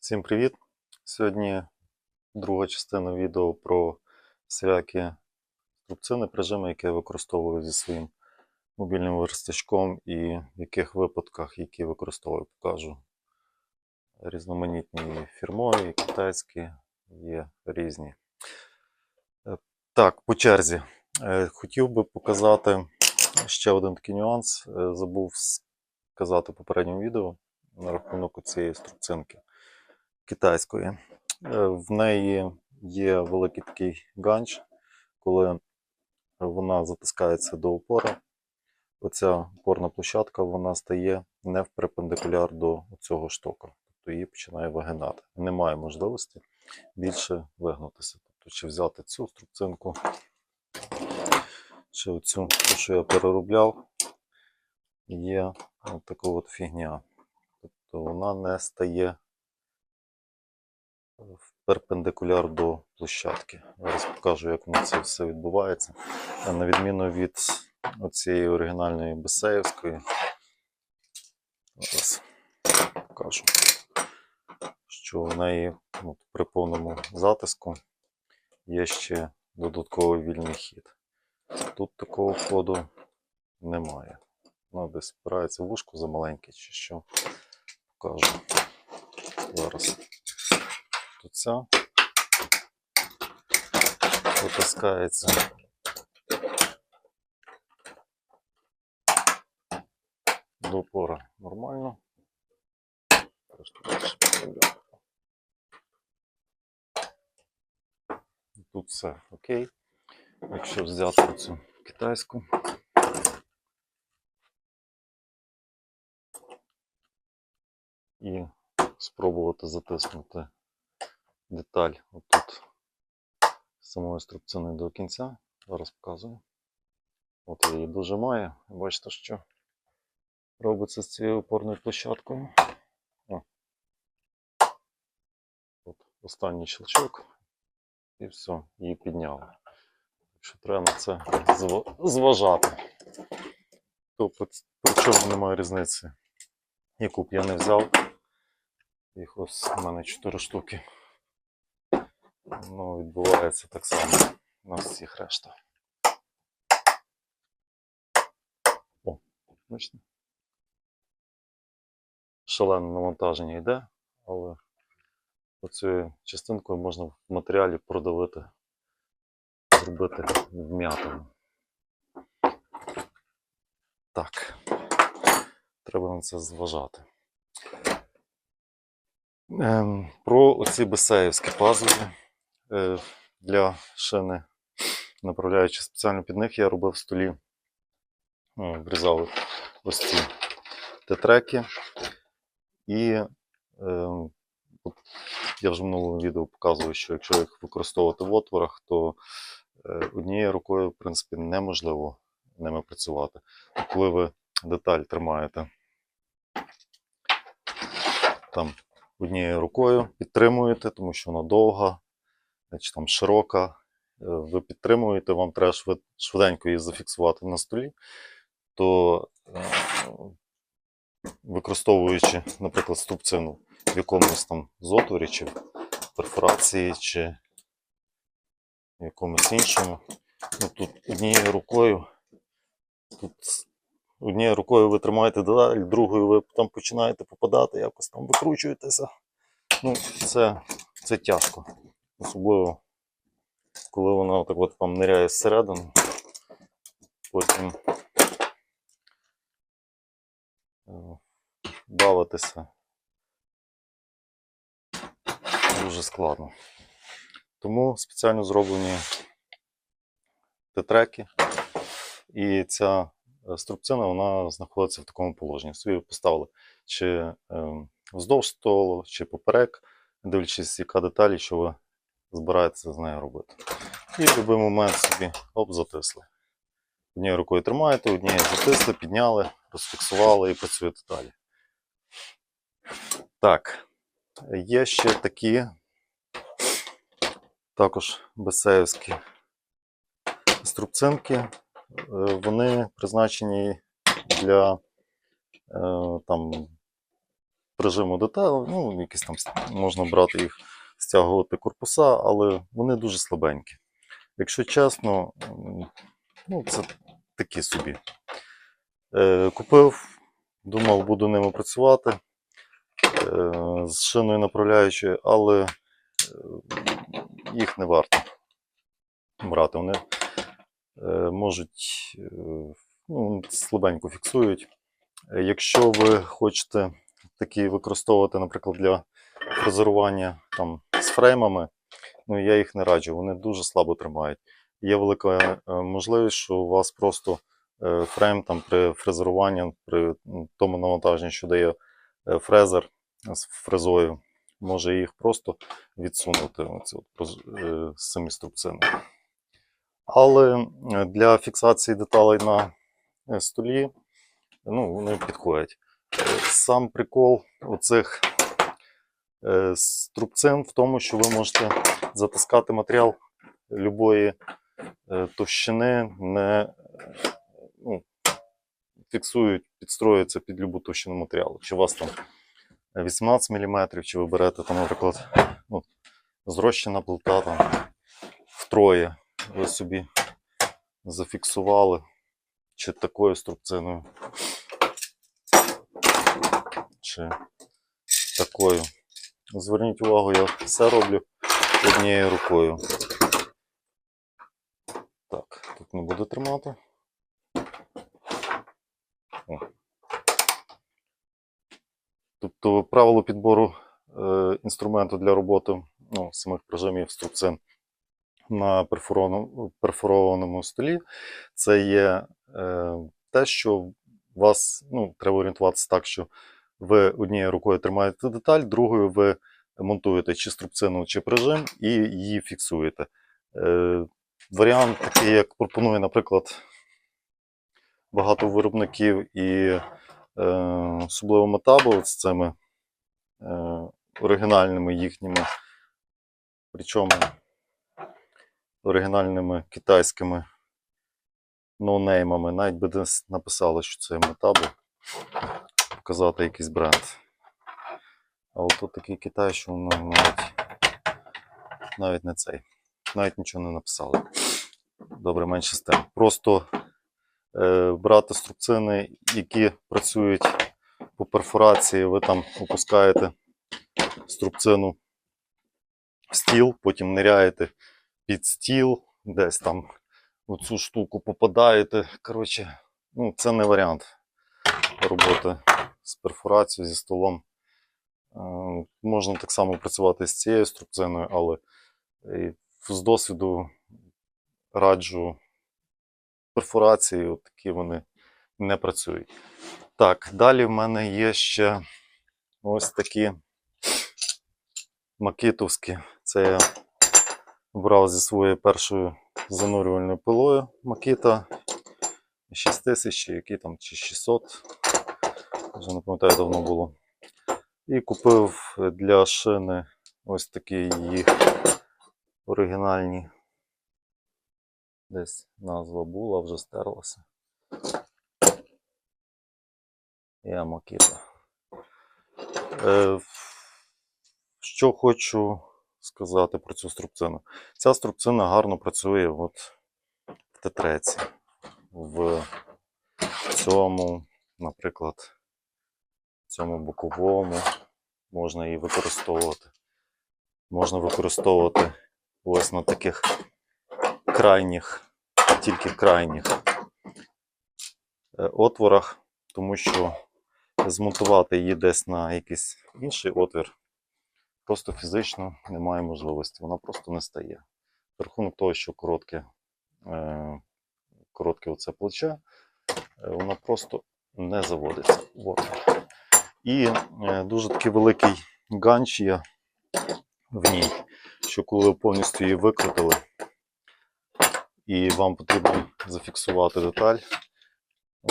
Всім привіт! Сьогодні друга частина відео про всілякі струбцини прижими, які я використовую зі своїм мобільним верстачком і в яких випадках, які використовую, покажу. Різноманітні фірмові, китайські, є різні. Е, Так, по черзі. Е, Хотів би показати ще один такий нюанс. Е, Забув сказати в попередньому відео на рахунок цієї струбцинки китайської. Е, В неї є великий такий ганч, коли вона затискається до опори. Оця опорна площадка вона стає не в перпендикуляр до цього штока. Тобто її починає вигинати. Немає можливості більше вигнутися. Тобто, чи взяти цю струбцинку, чи оцю, ту, що я переробляв, є от така от фігня. Тобто вона не стає перпендикуляр до площадки. Зараз покажу, як воно це все відбувається. А На відміну від оцієї оригінальної Бесеївської. Зараз покажу, що в неї ну, при повному затиску є ще додатковий вільний хід. Тут такого входу немає. Ну, десь спирається в вушку замаленький чи що. Покажу. Зараз тут ця витискається. До опора нормально. Тут все окей. Якщо взяти цю китайську. І спробувати затиснути деталь отут самої струбцини до кінця. Зараз показую. От її дожимаю. Бачите, що робиться з цією опорною площадкою. О. От останній щелчок. І все, її підняли. Так що треба на це зва- зважати. Тобто, причому немає різниці. Яку б я не взяв. Їх ось у мене 4 штуки. Ну, відбувається так само на всіх решта. О, бачите? Шалене навантаження йде, але оцією частинкою можна в матеріалі продавити, зробити вм'ятину. Так, треба на це зважати. Ем, про оці бесеївські пазові е, для шини, направляючи спеціально під них, я робив в столі, е, врізав ось ці тетреки. І ем, я вже в минулому відео показував, що якщо їх використовувати в отворах, то е, однією рукою, в принципі, неможливо ними працювати. Коли ви деталь тримаєте там однією рукою підтримуєте, тому що вона довга чи там широка. е, Ви підтримуєте, вам треба швиденько її зафіксувати на столі, то е, використовуючи, наприклад, струбцину в якомусь там зотворі, чи перфорації, чи в якомусь іншому, ну, тут однією рукою, тут однією рукою ви тримаєте деталь, другою ви там починаєте попадати, якось там викручуєтеся. Ну, це, це тяжко. Особливо, коли вона так от вам ниряє зсередини, потім е, бавитися дуже складно. Тому спеціально зроблені тетреки. І ця е, струбцина вона знаходиться в такому положенні. Собі поставили чи е, вздовж столу, чи поперек, дивлячись, яка деталь, що ви збираєтеся з нею робити. І в будь-який момент собі оп, затисли. Однією рукою тримаєте, однією затисли, підняли, розфіксували і працюєте далі. Так, є ще такі також бесеївські струбцинки. Е, Вони призначені для е, там, прижиму деталей, ну, якісь там можна брати їх, стягувати корпуса, але вони дуже слабенькі. Якщо чесно, ну, це такі собі. Е, купив, думав, буду ними працювати е, з шиною направляючою, але е, їх не варто брати. Вони е, можуть е, ну, слабенько фіксують. Якщо ви хочете такі використовувати, наприклад, для фрезерування там, фреймами, ну я їх не раджу, вони дуже слабо тримають. Є велика е, можливість, що у вас просто е, фрейм там, при фрезеруванні, при тому навантаженні, що дає е, фрезер з фрезою, може їх просто відсунути оці от, з самі струбцини. Але для фіксації деталей на столі ну, вони підходять. Сам прикол оцих е, струбцин в тому, що ви можете затискати матеріал любої е, товщини, не е, ну, фіксують, підстроюються під любу товщину матеріалу. Чи у вас там 18 мм, чи ви берете, там, наприклад, ну, зрощена плита там, втроє, ви собі зафіксували, чи такою струбциною, чи такою. Зверніть увагу, я все роблю однією рукою. Так, тут не буду тримати. О. Тобто правило підбору е, інструменту для роботи ну, самих прижимів струбцин на перфорованому, столі це є е, те, що вас ну, треба орієнтуватися так, що ви однією рукою тримаєте деталь, другою ви монтуєте чи струбцину, чи прижим і її фіксуєте. Е, варіант такий, як пропонує, наприклад, багато виробників і е, особливо Метабо з цими е, оригінальними їхніми, причому оригінальними китайськими ноунеймами. Навіть би десь написали, що це Метабо, показати якийсь бренд. А от тут такий Китай, що воно навіть, навіть не цей. Навіть нічого не написали. Добре, менше з тим. Просто е, брати струбцини, які працюють по перфорації, ви там опускаєте струбцину в стіл, потім ниряєте під стіл, десь там у цю штуку попадаєте. Коротше, ну, це не варіант роботи з перфорацією, зі столом. Е, Можна так само працювати з цією струбциною, але е, з досвіду раджу перфорації, от такі вони не працюють. Так, далі в мене є ще ось такі макітовські. Це я брав зі своєю першою занурювальною пилою Макіта 6000, чи які там, чи 600. Вже не пам'ятаю, давно було. І купив для шини ось такі її оригінальні. Десь назва була, вже стерлася. Я Макіта. Е, що хочу сказати про цю струбцину. Ця струбцина гарно працює от в тетреці. В цьому, наприклад, цьому боковому можна її використовувати. Можна використовувати ось на таких крайніх, тільки крайніх е, отворах, тому що змонтувати її десь на якийсь інший отвір просто фізично немає можливості. Вона просто не стає. За рахунок того, що коротке, е, коротке оце плече, е, вона просто не заводиться. От. І е, дуже такий великий ганч є в ній, що коли ви повністю її викрутили, і вам потрібно зафіксувати деталь.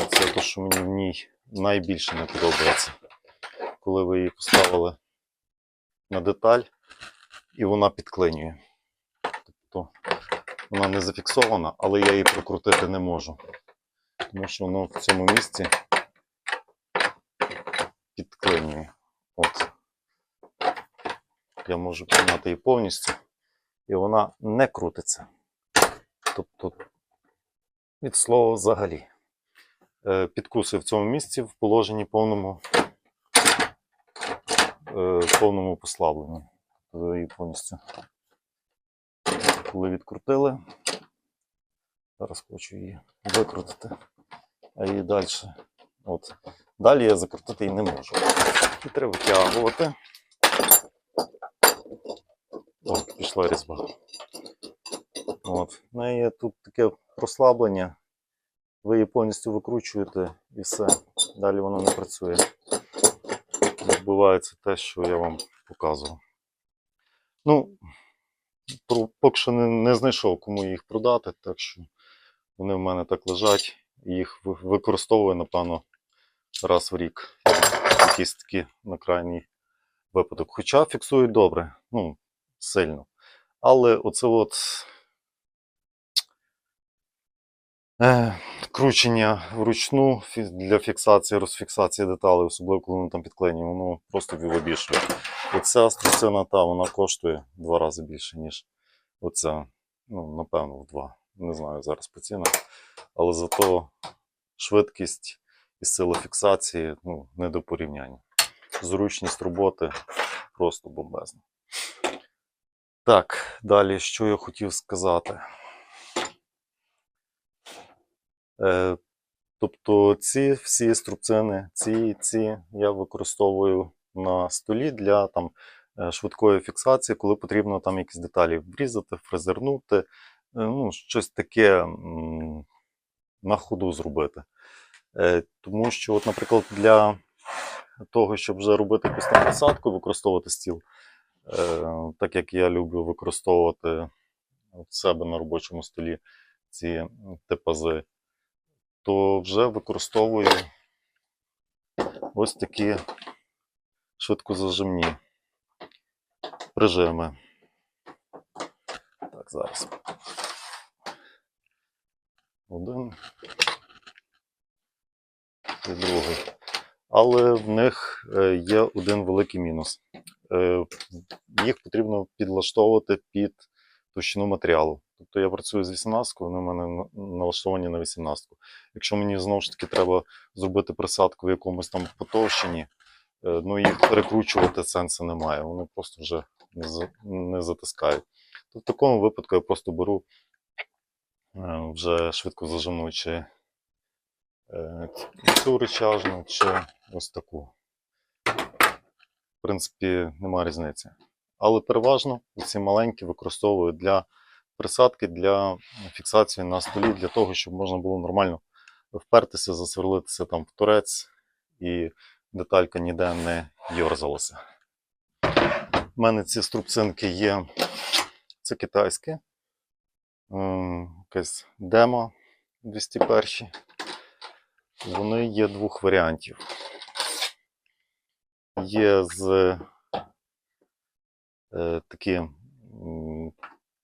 Це те, що мені в ній найбільше не подобається. Коли ви її поставили на деталь, і вона підклинює. Тобто вона не зафіксована, але я її прокрутити не можу. Тому що воно в цьому місці підклинює. От. я можу підняти її повністю, і вона не крутиться. Тобто, від слова взагалі. Е, Підкуси в цьому місці в положенні повному, е, повному послабленні. Тобто її повністю. Коли відкрутили, зараз хочу її викрутити, а її далі. От. Далі я закрутити її не можу. І треба витягувати. О, пішла різьба. От. В неї тут таке прослаблення. Ви її повністю викручуєте і все. Далі воно не працює. Відбувається те, що я вам показував. Ну, поки що не, не знайшов, кому їх продати, так що вони в мене так лежать. Їх ви- використовую, напевно, раз в рік. Якісь такі на крайній випадок. Хоча фіксують добре, ну, сильно. Але оце от е, кручення вручну для фіксації, розфіксації деталей, особливо коли вони там підклеєні, воно просто вибішує. Оця струсина та вона коштує в два рази більше, ніж оця. Ну, напевно, в два. Не знаю зараз по цінах. Але зато швидкість і сила фіксації ну, не до порівняння. Зручність роботи просто бомбезна. Так, далі, що я хотів сказати. Е, тобто ці всі струбцини, ці ці я використовую на столі для там, е, швидкої фіксації, коли потрібно там якісь деталі врізати, фрезернути, ну, щось таке на ходу зробити. Е, Тому що, от, наприклад, для того, щоб вже робити якусь посадку, використовувати стіл, е, так як я люблю використовувати в себе на робочому столі ці м, типази, то вже використовую ось такі швидкозажимні прижими. Так, зараз. Один і другий. Але в них е, є один великий мінус. Е, Їх потрібно підлаштовувати під товщину матеріалу. Тобто я працюю з 18, вони в мене налаштовані на 18. Якщо мені знову ж таки треба зробити присадку в якомусь там потовщенні, е, ну їх перекручувати сенсу немає. Вони просто вже не, затискають. То в такому випадку я просто беру вже швидко зажимну чи е, цю речажну, чи ось таку. В принципі, нема різниці. Але переважно ці маленькі використовую для присадки, для фіксації на столі, для того, щоб можна було нормально впертися, засверлитися там в торець і деталька ніде не йорзалася. У мене ці струбцинки є. Це китайські. Ем, Якесь демо 201. Вони є двох варіантів. Є з е, такі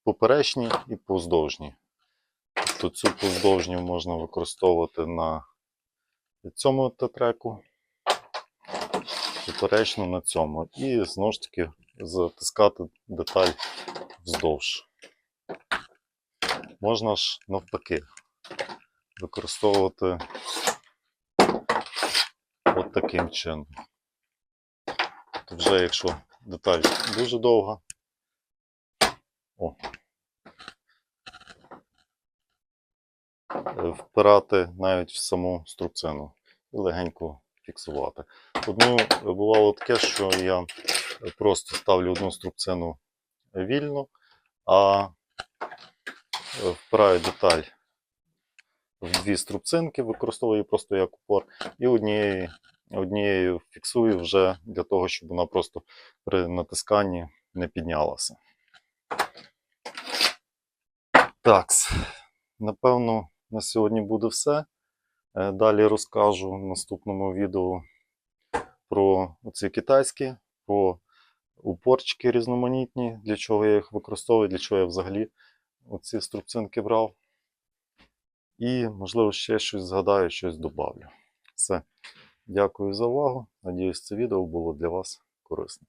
поперечні і поздовжні. Тобто цю поздовжню можна використовувати на цьому тетреку, поперечну на цьому. І знову ж таки затискати деталь вздовж. Можна ж навпаки використовувати от таким чином. То вже якщо деталь дуже довга, о, е, впирати навіть в саму струбцину і легенько фіксувати. Одну е, бувало таке, що я просто ставлю одну струбцину вільно, а впираю деталь в дві струбцинки, використовую її просто як упор, і однією, однією фіксую вже для того, щоб вона просто при натисканні не піднялася. Так, напевно, на сьогодні буде все. Е, Далі розкажу в наступному відео про ці китайські, про упорчики різноманітні, для чого я їх використовую, для чого я взагалі оці струбцинки брав. І, можливо, ще щось згадаю, щось добавлю. Все. Дякую за увагу. Надіюсь, це відео було для вас корисним.